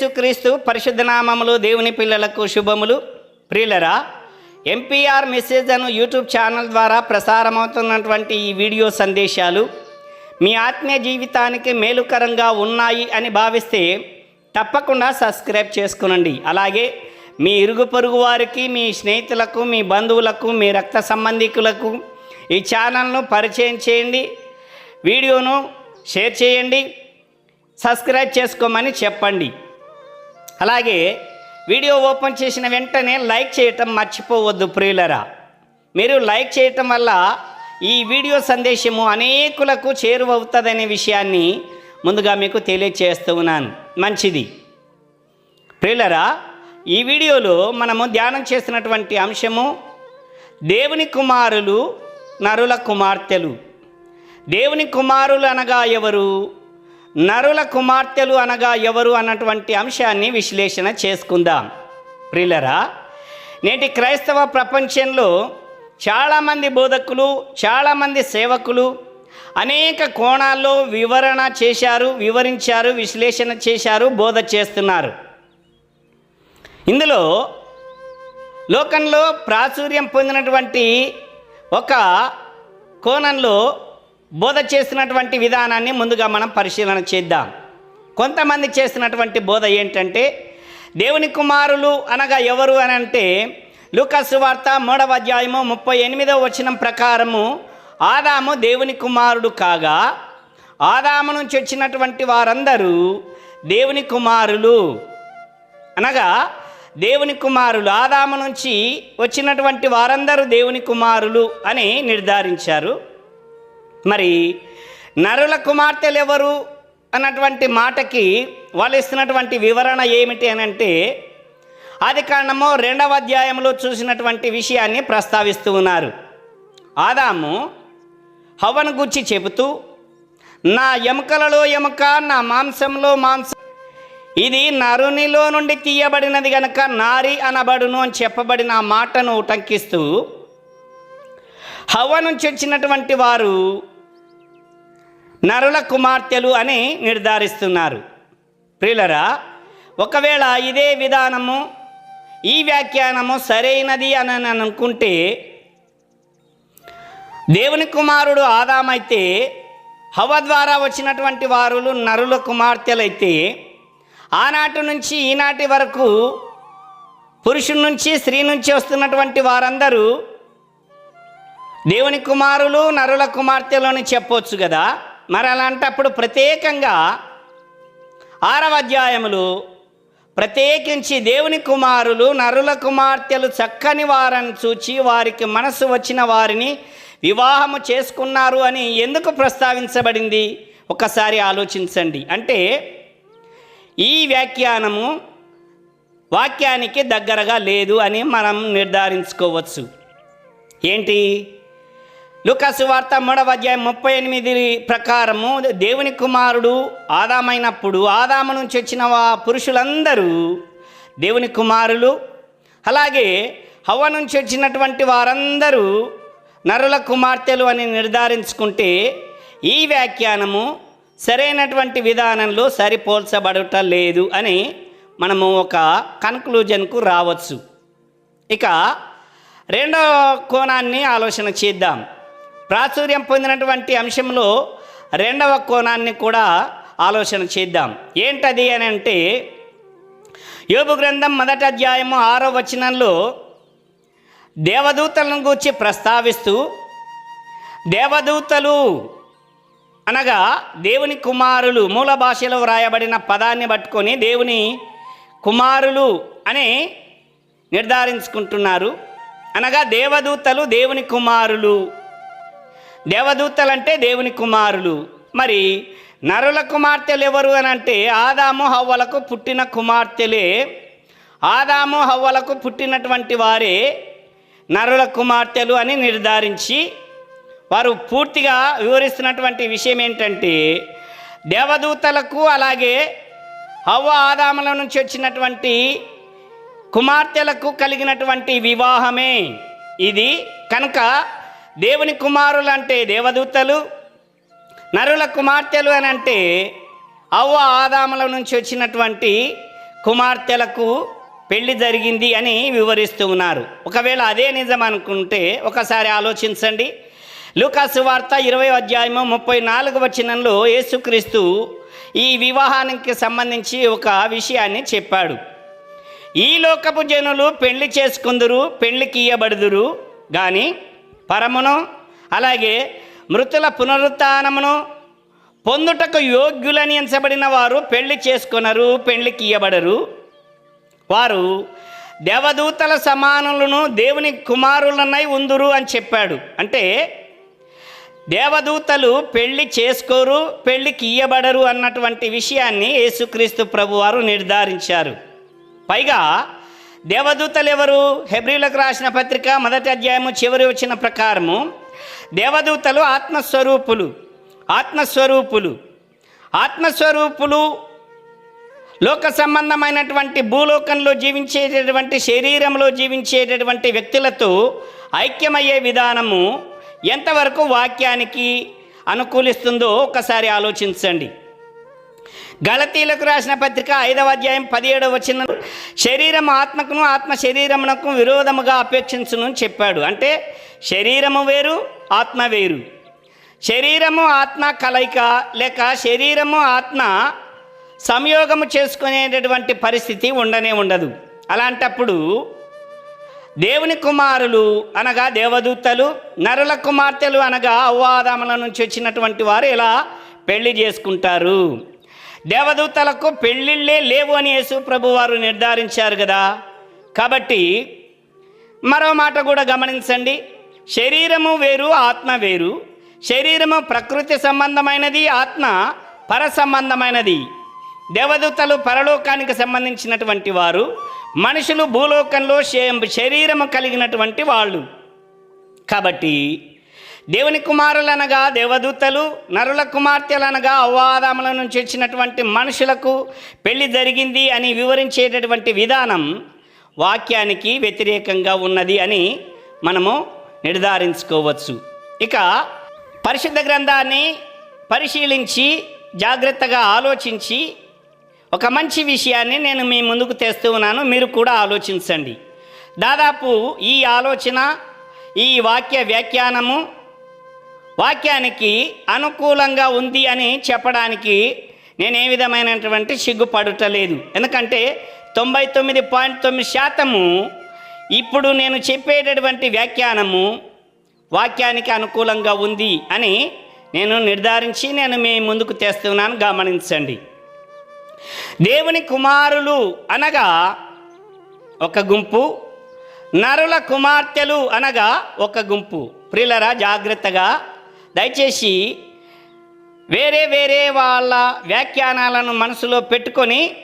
యేసుక్రీస్తు పరిశుద్ధనామములు దేవుని పిల్లలకు శుభములు. ప్రియులరా ఎంపీఆర్ మెసేజ్ అను యూట్యూబ్ ఛానల్ ద్వారా ప్రసారమవుతున్నటువంటి ఈ వీడియో సందేశాలు మీ ఆత్మీయ జీవితానికి మేలుకరంగా ఉన్నాయి అని భావిస్తే తప్పకుండా సబ్స్క్రైబ్ చేసుకునండి. అలాగే మీ ఇరుగు పొరుగు వారికి మీ స్నేహితులకు మీ బంధువులకు మీ రక్త సంబంధికులకు ఈ ఛానల్ను పరిచయం చేయండి. వీడియోను షేర్ చేయండి. సబ్స్క్రైబ్ చేసుకోమని చెప్పండి. అలాగే వీడియో ఓపెన్ చేసిన వెంటనే లైక్ చేయటం మర్చిపోవద్దు ప్రియులరా. మీరు లైక్ చేయటం వల్ల ఈ వీడియో సందేశము అనేకులకు చేరువవుతుందనే విషయాన్ని ముందుగా మీకు తెలియచేస్తూ ఉన్నాను. మంచిది. ప్రియులరా ఈ వీడియోలో మనము ధ్యానం చేసినటువంటి అంశము దేవుని కుమారులు నరుల కుమార్తెలు. దేవుని కుమారులు అనగా ఎవరు? నరుల కుమార్తెలు అనగా ఎవరు అన్నటువంటి అంశాన్ని విశ్లేషణ చేసుకుందాం. ప్రిలరా నేటి క్రైస్తవ ప్రపంచంలో చాలామంది బోధకులు చాలామంది సేవకులు అనేక కోణాల్లో వివరణ చేశారు వివరించారు విశ్లేషణ చేశారు బోధ చేస్తున్నారు. ఇందులో లోకంలో ప్రాచుర్యం పొందినటువంటి ఒక కోణంలో బోధ చేసినటువంటి విధానాన్ని ముందుగా మనం పరిశీలన చేద్దాం. కొంతమంది చేసినటువంటి బోధ ఏంటంటే దేవుని కుమారులు అనగా ఎవరు అని అంటే లూకాసు వార్త మూడవ అధ్యాయము ముప్పై ఎనిమిదవ వచనం ప్రకారము ఆదాము దేవుని కుమారుడు కాగా ఆదాము నుంచి వచ్చినటువంటి వారందరూ దేవుని కుమారులు. అనగా దేవుని కుమారులు ఆదాము నుంచి వచ్చినటువంటి వారందరూ దేవుని కుమారులు అని నిర్ధారించారు. మరి నరుల కుమార్తెలు ఎవరు అన్నటువంటి మాటకి వాళ్ళు ఇస్తున్నటువంటి వివరణ ఏమిటి అని అంటే ఆది కాండము రెండవ అధ్యాయంలో చూసినటువంటి విషయాన్ని ప్రస్తావిస్తూ ఉన్నారు. ఆదాము హవను గుచ్చి చెబుతూ నా ఎముకలలో ఎముక నా మాంసంలో మాంసం ఇది నరునిలో నుండి తీయబడినది గనక నారి అనబడును అని చెప్పబడిన ఆ మాటను ఉటంకిస్తూ హవ నుంచి వచ్చినటువంటి వారు నరుల కుమార్తెలు అని నిర్ధారిస్తున్నారు. ప్రియులరా ఒకవేళ ఇదే విధానము ఈ వ్యాఖ్యానము సరైనది అని అనుకుంటే దేవుని కుమారుడు ఆదామైతే హవ ద్వారా వచ్చినటువంటి వారులు నరుల కుమార్తెలైతే ఆనాటి నుంచి ఈనాటి వరకు పురుషుడి నుంచి స్త్రీ నుంచి వస్తున్నటువంటి వారందరూ దేవుని కుమారులు నరుల కుమార్తెలు అని చెప్పొచ్చు కదా. మరి అలాంటప్పుడు ప్రత్యేకంగా ఆరవ అధ్యాయములు ప్రత్యేకించి దేవుని కుమారులు నరుల కుమార్తెలు చక్కని వారని చూచి వారికి మనసు వచ్చిన వారిని వివాహము చేసుకున్నారు అని ఎందుకు ప్రస్తావించబడింది? ఒకసారి ఆలోచించండి. అంటే ఈ వ్యాఖ్యానము వాక్యానికి దగ్గరగా లేదు అని మనం నిర్ధారించుకోవచ్చు. ఏంటి? లుకాసు వార్త మూడవ అధ్యాయం ముప్పై ఎనిమిది ప్రకారము దేవుని కుమారుడు ఆదామైనప్పుడు ఆదాము నుంచి వచ్చిన వా పురుషులందరూ దేవుని కుమారులు. అలాగే హవ్వ నుంచి వచ్చినటువంటి వారందరూ నరుల కుమార్తెలు అని నిర్ధారించుకుంటే ఈ వ్యాఖ్యానము సరైనటువంటి విధానంలో సరిపోల్చబడట లేదు అని మనము ఒక కన్క్లూజన్కు రావచ్చు. ఇక రెండవ కోణాన్ని ఆలోచన చేద్దాం. ప్రాచుర్యం పొందినటువంటి అంశంలో రెండవ కోణాన్ని కూడా ఆలోచన చేద్దాం. ఏంటది అని అంటే యోగు గ్రంథం మొదటి అధ్యాయము ఆరో వచనంలో దేవదూతలను గూర్చి ప్రస్తావిస్తూ దేవదూతలు అనగా దేవుని కుమారులు మూల భాషలో వ్రాయబడిన పదాన్ని పట్టుకొని దేవుని కుమారులు అని నిర్ధారించుకుంటున్నారు. అనగా దేవదూతలు దేవుని కుమారులు. దేవదూతలు అంటే దేవుని కుమారులు. మరి నరుల కుమార్తెలు ఎవరు అని అంటే ఆదాము హవ్వలకు పుట్టిన కుమార్తెలే. ఆదాము హవ్వలకు పుట్టినటువంటి వారే నరుల కుమార్తెలు అని నిర్ధారించి వారు పూర్తిగా వివరిస్తున్నటువంటి విషయం ఏంటంటే దేవదూతలకు అలాగే హవ్వ ఆదాముల నుంచి వచ్చినటువంటి కుమార్తెలకు కలిగినటువంటి వివాహమే. ఇది కనుక దేవుని కుమారులు అంటే దేవదూతలు నరుల కుమార్తెలు అని అంటే అవ్వ ఆదాముల నుంచి వచ్చినటువంటి కుమార్తెలకు పెళ్ళి జరిగింది అని వివరిస్తూ ఉన్నారు. ఒకవేళ అదే నిజం అనుకుంటే ఒకసారి ఆలోచించండి. లూకాసు వార్త ఇరవై అధ్యాయము ముప్పై నాలుగు వచనంలో యేసుక్రీస్తు ఈ వివాహానికి సంబంధించి ఒక విషయాన్ని చెప్పాడు. ఈ లోకపు జనులు పెళ్ళి చేసుకుందురు పెళ్ళికి ఇయ్యబడుదురు కానీ పరమును అలాగే మృతుల పునరుత్నమును పొందుటకు యోగ్యులని ఎంచబడిన వారు పెళ్ళి చేసుకొనరు పెళ్ళికి ఇయ్యబడరు వారు దేవదూతల సమానులను దేవుని కుమారులనై ఉందురు అని చెప్పాడు. అంటే దేవదూతలు పెళ్ళి చేసుకోరు పెళ్ళికి ఇయ్యబడరు అన్నటువంటి విషయాన్ని యేసుక్రీస్తు ప్రభువారు నిర్ధారించారు. పైగా దేవదూతలు ఎవరు హెబ్రిలకు రాసిన పత్రిక మొదటి అధ్యాయము చివరి వచ్చిన ప్రకారము. దేవదూతలు ఆత్మస్వరూపులు ఆత్మస్వరూపులు. ఆత్మస్వరూపులు లోక సంబంధమైనటువంటి భూలోకంలో జీవించేటటువంటి శరీరంలో జీవించేటటువంటి వ్యక్తులతో ఐక్యమయ్యే విధానము ఎంతవరకు వాక్యానికి అనుకూలిస్తుందో ఒకసారి ఆలోచించండి. గలతీలకు రాసిన పత్రిక ఐదవ అధ్యాయం పదిహేడవ వచ్చిన శరీరం ఆత్మకును ఆత్మ శరీరమునకు విరోధముగా అపేక్షించును చెప్పాడు. అంటే శరీరము వేరు ఆత్మ వేరు. శరీరము ఆత్మ కలయిక లేక శరీరము ఆత్మ సంయోగము చేసుకునేటటువంటి పరిస్థితి ఉండనే ఉండదు. అలాంటప్పుడు దేవుని కుమారులు అనగా దేవదూతలు నరుల కుమార్తెలు అనగా అవ్వాదముల నుంచి వచ్చినటువంటి వారు ఇలా పెళ్ళి చేసుకుంటారు? దేవదూతలకు పెళ్ళిళ్ళే లేవు అని యేసు ప్రభు వారు నిర్ధారించారు కదా. కాబట్టి మరో మాట కూడా గమనించండి. శరీరము వేరు ఆత్మ వేరు. శరీరము ప్రకృతి సంబంధమైనది ఆత్మ పర సంబంధమైనది. దేవదూతలు పరలోకానికి సంబంధించినటువంటి వారు మనుషులు భూలోకంలో శరీరము కలిగినటువంటి వాళ్ళు. కాబట్టి దేవుని కుమారులనగా దేవదూతలు నరుల కుమార్తెలనగా అవ్వాదముల నుంచి వచ్చినటువంటి మనుషులకు పెళ్ళి జరిగింది అని వివరించేటటువంటి విధానం వాక్యానికి వ్యతిరేకంగా ఉన్నది అని మనము నిర్ధారించుకోవచ్చు. ఇక పరిశుద్ధ గ్రంథాన్ని పరిశీలించి జాగ్రత్తగా ఆలోచించి ఒక మంచి విషయాన్ని నేను మీ ముందుకు తెస్తూ ఉన్నాను. మీరు కూడా ఆలోచించండి. దాదాపు ఈ ఆలోచన ఈ వాక్య వ్యాఖ్యానము వాక్యానికి అనుకూలంగా ఉంది అని చెప్పడానికి నేను ఏ విధమైనటువంటి సిగ్గుపడటలేదు ఎందుకంటే తొంభై తొమ్మిది పాయింట్ తొమ్మిది శాతము ఇప్పుడు నేను చెప్పేటటువంటి వ్యాఖ్యానము వాక్యానికి అనుకూలంగా ఉంది అని నేను నిర్ధారించి నేను మీ ముందుకు తెస్తున్నాను. గమనించండి. దేవుని కుమారులు అనగా ఒక గుంపు నరుల కుమార్తెలు అనగా ఒక గుంపు. ప్రిలరా జాగ్రత్తగా దయచేసి వేరే వేరే వాళ్ళ వ్యాఖ్యానాలను మనసులో పెట్టుకొని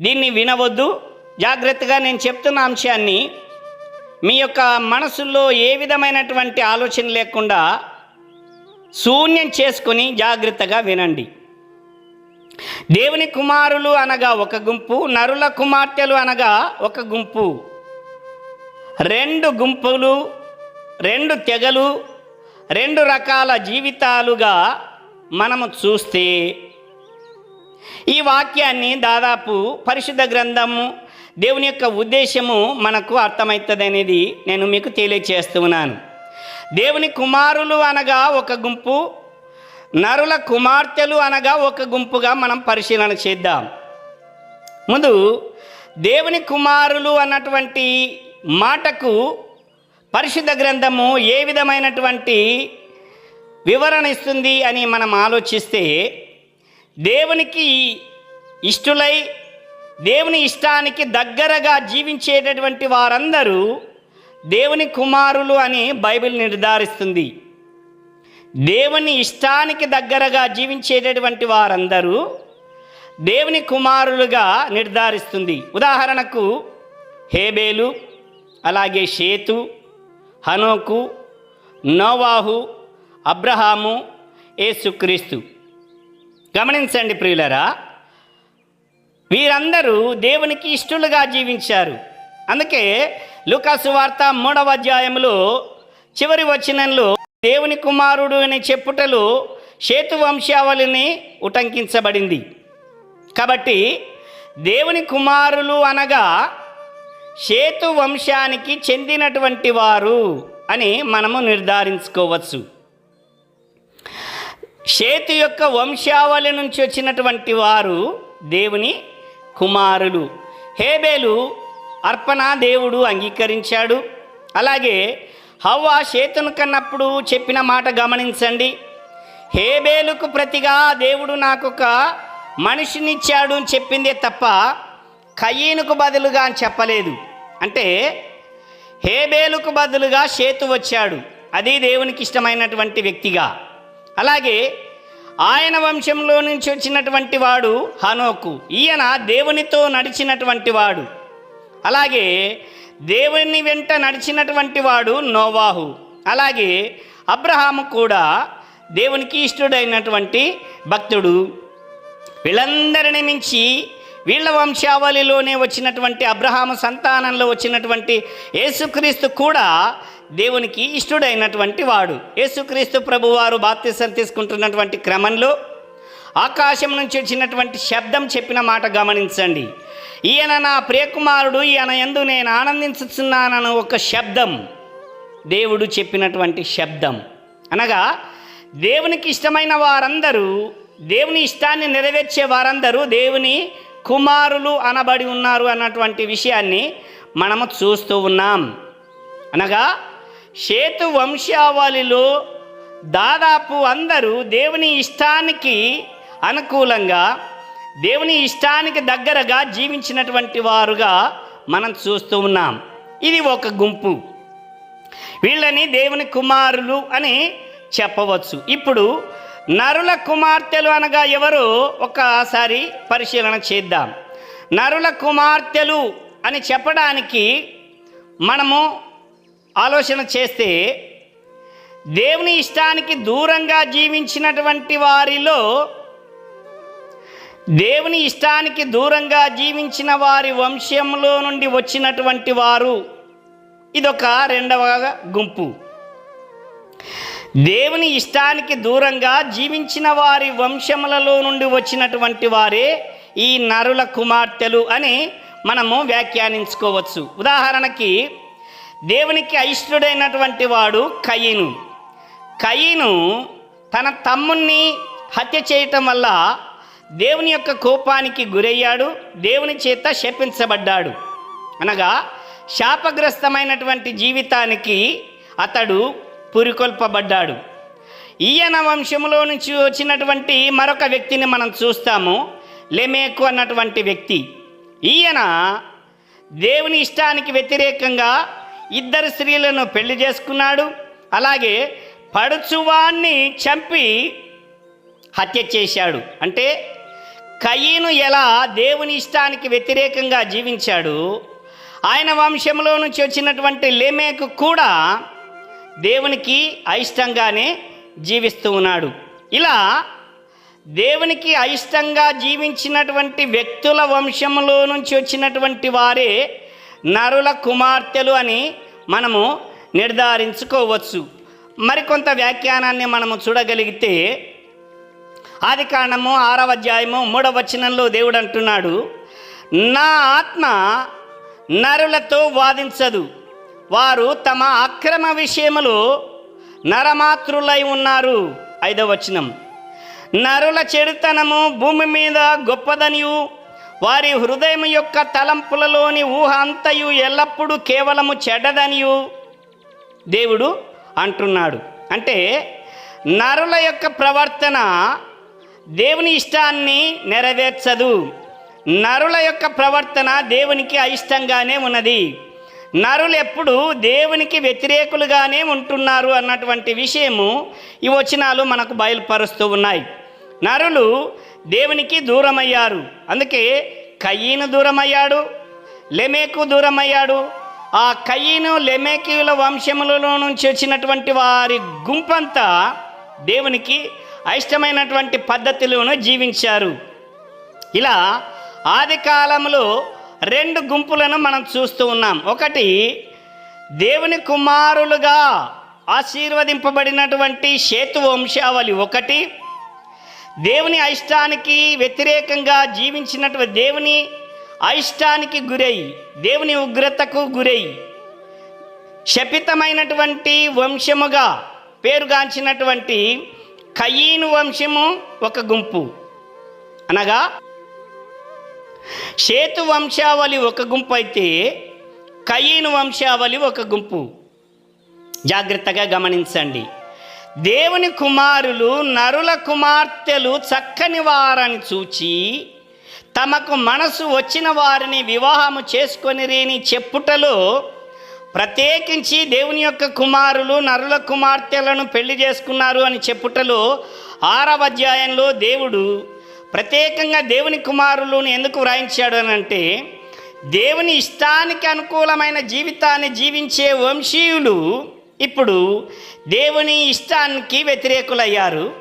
దీన్ని వినవద్దు. జాగ్రత్తగా నేను చెప్తున్న అంశాన్ని మీ యొక్క మనసులో ఏ విధమైనటువంటి ఆలోచన లేకుండా శూన్యం చేసుకొని జాగ్రత్తగా వినండి. దేవుని కుమారులు అనగా ఒక గుంపు నరుల కుమార్తెలు అనగా ఒక గుంపు. రెండు గుంపులు రెండు తెగలు రెండు రకాల జీవితాలుగా మనము చూస్తే ఈ వాక్యాన్ని దాదాపు పరిశుద్ధ గ్రంథము దేవుని యొక్క ఉద్దేశము మనకు అర్థమవుతుంది అనేది నేను మీకు తెలియచేస్తున్నాను. దేవుని కుమారులు అనగా ఒక గుంపు నరుల కుమార్తెలు అనగా ఒక గుంపుగా మనం పరిశీలన చేద్దాం. ముందు దేవుని కుమారులు అన్నటువంటి మాటకు పరిశుద్ధ గ్రంథము ఏ విధమైనటువంటి వివరణ ఇస్తుంది అని మనం ఆలోచిస్తే దేవునికి ఇష్టులై దేవుని ఇష్టానికి దగ్గరగా జీవించేటటువంటి వారందరూ దేవుని కుమారులు అని బైబిల్ నిర్ధారిస్తుంది. దేవుని ఇష్టానికి దగ్గరగా జీవించేటటువంటి వారందరూ దేవుని కుమారులుగా నిర్ధారిస్తుంది. ఉదాహరణకు హేబేలు అలాగే షేతు హనోకు నోవాహు అబ్రహాము యేసుక్రీస్తు. గమనించండి ప్రియులరా వీరందరూ దేవునికి ఇష్టలుగా జీవించారు. అందుకే లుకాసు వార్త మూడవ అధ్యాయంలో చివరి వచనంలో దేవుని కుమారుడు అనే చెప్పుటలు సేతు వంశావళిని ఉటంకించబడింది. కాబట్టి దేవుని కుమారులు అనగా సేతు వంశానికి చెందినటువంటి వారు అని మనము నిర్ధారించుకోవచ్చు. సేతు యొక్క వంశావళి నుంచి వచ్చినటువంటి వారు దేవుని కుమారులు. హేబేలు అర్పణ దేవుడు అంగీకరించాడు. అలాగే హవ్వ సేతును కన్నప్పుడు చెప్పిన మాట గమనించండి. హేబేలుకు ప్రతిగా దేవుడు నాకు ఒక మనిషినిచ్చాడు అని చెప్పిందే తప్ప కయీనుకు బదులుగా అని చెప్పలేదు. అంటే హేబేలుకు బదులుగా సేతు వచ్చాడు. అది దేవునికి ఇష్టమైనటువంటి వ్యక్తిగా. అలాగే ఆయన వంశంలో నుంచి వచ్చినటువంటి వాడు హనోకు. ఈయన దేవునితో నడిచినటువంటి వాడు. అలాగే దేవుని వెంట నడిచినటువంటి వాడు నోవాహు. అలాగే అబ్రహాము కూడా దేవునికి ఇష్టడైనటువంటి భక్తుడు. వీళ్ళందరిని మించి వీళ్ళ వంశావళిలోనే వచ్చినటువంటి అబ్రహాము సంతానంలో వచ్చినటువంటి యేసుక్రీస్తు కూడా దేవునికి ఇష్టడైనటువంటి వాడు. యేసుక్రీస్తు ప్రభువారు బాప్తిసం తీసుకుంటున్నటువంటి క్రమంలో ఆకాశం నుంచి వచ్చినటువంటి శబ్దం చెప్పిన మాట గమనించండి. ఈయన నా ప్రియకుమారుడు ఈయన ఎందు నేను ఆనందించుతున్నానన్న ఒక శబ్దం దేవుడు చెప్పినటువంటి శబ్దం. అనగా దేవునికి ఇష్టమైన వారందరూ దేవుని ఇష్టాన్ని నెరవేర్చే వారందరూ దేవుని కుమారులు అనబడి ఉన్నారు అన్నటువంటి విషయాన్ని మనము చూస్తూ ఉన్నాం. అనగా సేతు వంశావళిలో దాదాపు అందరూ దేవుని ఇష్టానికి అనుకూలంగా దేవుని ఇష్టానికి దగ్గరగా జీవించినటువంటి వారుగా మనం చూస్తూ ఉన్నాం. ఇది ఒక గుంపు. వీళ్ళని దేవుని కుమారులు అని చెప్పవచ్చు. ఇప్పుడు నరుల కుమార్తెలు అనగా ఎవరు? ఒకసారి పరిశీలన చేద్దాం. నరుల కుమార్తెలు అని చెప్పడానికి మనము ఆలోచన చేస్తే దేవుని ఇష్టానికి దూరంగా జీవించినటువంటి వారిలో దేవుని ఇష్టానికి దూరంగా జీవించిన వారి వంశంలో నుండి వచ్చినటువంటి వారు. ఇదొక రెండవ గుంపు. దేవుని ఇష్టానికి దూరంగా జీవించిన వారి వంశములలో నుండి వచ్చినటువంటి వారే ఈ నరుల కుమార్తెలు అని మనము వ్యాఖ్యానించుకోవచ్చు. ఉదాహరణకి దేవునికి అయిష్టుడైనటువంటి వాడు కయ్యను కయ్యను తన తమ్ముణ్ణి హత్య చేయటం వల్ల దేవుని యొక్క కోపానికి గురయ్యాడు దేవుని చేత శపించబడ్డాడు. అనగా శాపగ్రస్తమైనటువంటి జీవితానికి అతడు పురికొల్పబడ్డాడు. ఈయన వంశంలో నుంచి వచ్చినటువంటి మరొక వ్యక్తిని మనం చూస్తాము. లెమేకు అన్నటువంటి వ్యక్తి. ఈయన దేవుని ఇష్టానికి వ్యతిరేకంగా ఇద్దరు స్త్రీలను పెళ్ళి చేసుకున్నాడు. అలాగే పడుచువాన్ని చంపి హత్య చేశాడు. అంటే కయ్యను ఎలా దేవుని ఇష్టానికి వ్యతిరేకంగా జీవించాడు. ఆయన వంశంలో నుంచి వచ్చినటువంటి లేమేకు కూడా దేవునికి అయిష్టంగానే జీవిస్తూ ఉన్నాడు. ఇలా దేవునికి అయిష్టంగా జీవించినటువంటి వ్యక్తుల వంశంలో నుంచి వచ్చినటువంటి వారే నరుల కుమార్తెలు అని మనము నిర్ధారించుకోవచ్చు. మరికొంత వ్యాఖ్యానాన్ని మనము చూడగలిగితే ఆది కాండము ఆరవ అధ్యాయము మూడవ వచనంలో దేవుడు అంటున్నాడు నా ఆత్మ నరులతో వాదించదు. వారు తమ అక్రమ విషయములో నరమాతృలై ఉన్నారు. ఐదవ వచనం. నరుల చెడుతనము భూమి మీద గొప్పదనియు వారి హృదయం యొక్క తలంపులలోని ఊహ అంతయు ఎల్లప్పుడూ కేవలము చెడ్డదనియు దేవుడు అంటున్నాడు. అంటే నరుల యొక్క ప్రవర్తన దేవుని ఇష్టాన్ని నెరవేర్చదు. నరుల యొక్క ప్రవర్తన దేవునికి అయిష్టంగానే ఉన్నది. నరులు ఎప్పుడు దేవునికి వ్యతిరేకులుగానే ఉంటున్నారు అన్నటువంటి విషయము ఈ వచనాలు మనకు బయలుపరుస్తూ ఉన్నాయి. నరులు దేవునికి దూరమయ్యారు. అందుకే కయ్యను దూరమయ్యాడు లెమేకు దూరమయ్యాడు. ఆ కయ్యను లెమేకుల వంశములలో నుంచి వచ్చినటువంటి వారి గుంపంతా దేవునికి అయిష్టమైనటువంటి పద్ధతిలోనూ జీవించారు. ఇలా ఆది కాలంలో రెండు గుంపులను మనం చూస్తూ ఉన్నాం. ఒకటి దేవుని కుమారులుగా ఆశీర్వదింపబడినటువంటి సేతు వంశావళి ఒకటి. దేవుని అయిష్టానికి వ్యతిరేకంగా జీవించినటువంటి దేవుని అయిష్టానికి గురై దేవుని ఉగ్రతకు గురై శపితమైనటువంటి వంశముగా పేరుగాంచినటువంటి కయీను వంశము ఒక గుంపు. అనగా సేతు వంశావళి ఒక గుంపు అయితే కయీను వంశావళి ఒక గుంపు. జాగ్రత్తగా గమనించండి. దేవుని కుమారులు నరుల కుమార్తెలు చక్కని వారని చూచి తమకు మనసు వచ్చిన వారిని వివాహము చేసుకొనిరేని చెప్పుటలో ప్రత్యేకించి దేవుని యొక్క కుమారులు నరుల కుమార్తెలను పెళ్ళి చేసుకున్నారు అని చెప్పుటలో ఆరవ అధ్యాయంలో దేవుడు ప్రత్యేకంగా దేవుని కుమారులను ఎందుకు వ్రాయించాడు అని అంటే దేవుని ఇష్టానికి అనుకూలమైన జీవితాన్ని జీవించే వంశీయులు ఇప్పుడు దేవుని ఇష్టానికి వ్యతిరేకులయ్యారు.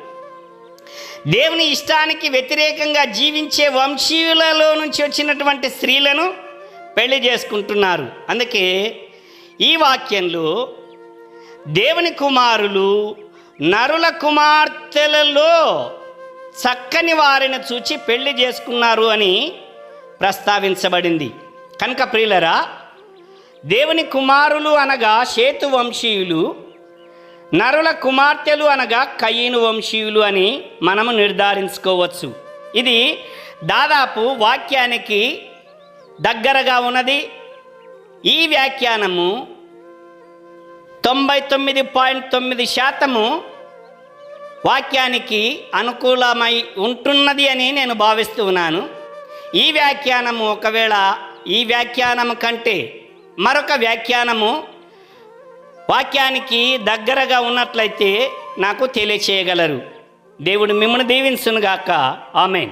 దేవుని ఇష్టానికి వ్యతిరేకంగా జీవించే వంశీయులలో నుంచి వచ్చినటువంటి స్త్రీలను పెళ్ళి చేసుకుంటున్నారు. అందుకే ఈ వాక్యంలో దేవుని కుమారులు నరుల కుమార్తెలలో చక్కని వారిని చూచి పెళ్ళి చేసుకున్నారు అని ప్రస్తావించబడింది. కనుక ప్రియులరా దేవుని కుమారులు అనగా సేతు వంశీయులు నరుల కుమార్తెలు అనగా కయ్యను వంశీయులు అని మనము నిర్ధారించుకోవచ్చు. ఇది దాదాపు వాక్యానికి దగ్గరగా ఉన్నది. ఈ వ్యాఖ్యానము తొంభై తొమ్మిది పాయింట్ తొమ్మిది శాతము వాక్యానికి అనుకూలమై ఉంటున్నది అని నేను భావిస్తూ ఉన్నాను. ఈ వ్యాఖ్యానము ఒకవేళ ఈ వ్యాఖ్యానము కంటే మరొక వ్యాఖ్యానము వాక్యానికి దగ్గరగా ఉన్నట్లయితే నాకు తెలియచేయగలరు. దేవుడు మిమ్మల్ని దీవించునుగాక. ఆమెన్.